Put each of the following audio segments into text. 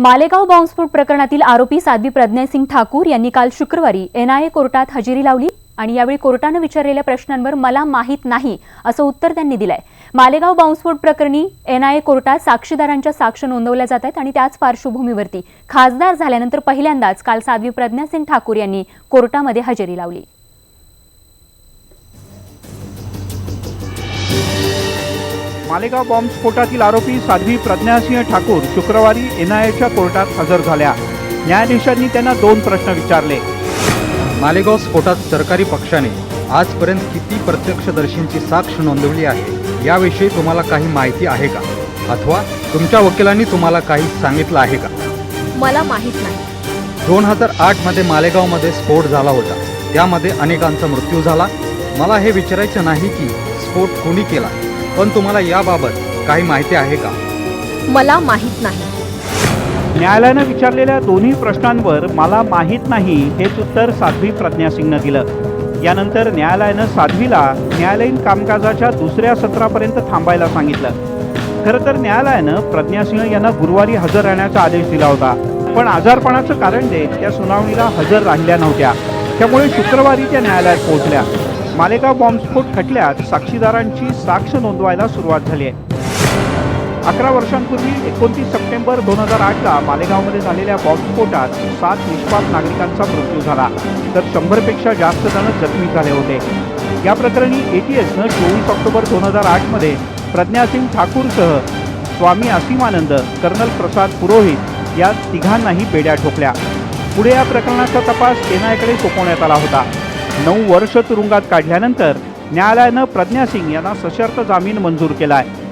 मालेगाव बॉम्बस्फोट प्रकरणातील आरोपी साध्वी प्रज्ञासिंग ठाकूर यांनी काल शुक्रवारी एनआयए कोर्टात हजेरी लावली आणि यावेळी कोर्टानं विचारलेल्या प्रश्नांवर मला माहीत नाही असं उत्तर त्यांनी दिलंय. मालेगाव बॉम्बस्फोट प्रकरणी एनआयए कोर्टात साक्षीदारांच्या साक्ष नोंदवल्या जात आहेत आणि त्याच पार्श्वभूमीवरती. खासदार झाल्यानंतर पहिल्यांदाच काल साध्वी प्रज्ञासिंग ठाकूर यांनी कोर्टामध्ये हजेरी लावली. मालेगाव बॉम्बस्फोटातील आरोपी साध्वी प्रज्ञासिंह ठाकूर शुक्रवारी एनआयएच्या कोर्टात हजर झाल्या. न्यायाधीशांनी त्यांना दोन प्रश्न विचारले. मालेगाव स्फोटात सरकारी पक्षाने आजपर्यंत किती प्रत्यक्षदर्शींची साक्ष नोंदवली आहे याविषयी तुम्हाला काही माहिती आहे का? अथवा तुमच्या वकिलांनी तुम्हाला काही सांगितलं आहे का? मला माहीत नाही. दोन हजार आठमध्ये मालेगावमध्ये स्फोट झाला होता. त्यामध्ये अनेकांचा मृत्यू झाला. मला हे विचारायचं नाही की स्फोट कोणी केला. पण तुम्हाला याबाबत काही माहिती आहे का? मला माहीत नाही. न्यायालयानं विचारलेल्या दोन्ही प्रश्नांवर मला माहीत नाही हेच उत्तर साध्वी प्रज्ञासिंगनं दिलं. यानंतर न्यायालयानं साध्वीला न्यायालयीन कामकाजाच्या दुसऱ्या सत्रापर्यंत थांबायला सांगितलं. खरं तर न्यायालयानं प्रज्ञासिंह यांना गुरुवारी हजर राहण्याचा आदेश दिला होता. पण आजारपणाचं कारण देत त्या सुनावणीला हजर राहिल्या नव्हत्या. त्यामुळे शुक्रवारी त्या न्यायालयात पोहोचल्या. मालेगाव बॉम्बस्फोट खटल्यात साक्षीदारांची साक्ष नोंदवायला सुरुवात झाली आहे. अकरा वर्षांपूर्वी एकोणतीस सप्टेंबर दोन हजार आठला मालेगावमध्ये झालेल्या बॉम्बस्फोटात सात निष्पाप नागरिकांचा मृत्यू झाला तर शंभरपेक्षा जास्त जण जखमी झाले होते. या प्रकरणी एटीएसनं चोवीस ऑक्टोबर दोन हजार आठमध्ये प्रज्ञासिंग ठाकूरसह स्वामी असीमानंद कर्नल प्रसाद पुरोहित या तिघांनाही बेड्या ठोकल्या. पुढे या प्रकरणाचा तपास एनआयकडे सोपवण्यात आला होता. नऊ वर्ष तुरुंगात काढल्यानंतर न्यायालयानं प्रज्ञा सिंग यांना सशर्त जामीन मंजूर केला आहे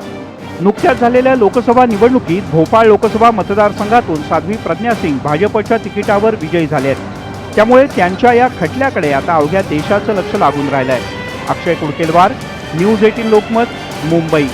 नुकत्याच झालेल्या लोकसभा निवडणुकीत भोपाळ लोकसभा मतदारसंघातून साध्वी प्रज्ञा सिंग भाजपच्या तिकिटावर विजयी झाले आहेत त्यामुळे त्यांच्या या खटल्याकडे आता अवघ्या देशाचं लक्ष लागून राहिलं आहे अक्षय कुडकेलवार न्यूज एटीन लोकमत मुंबई.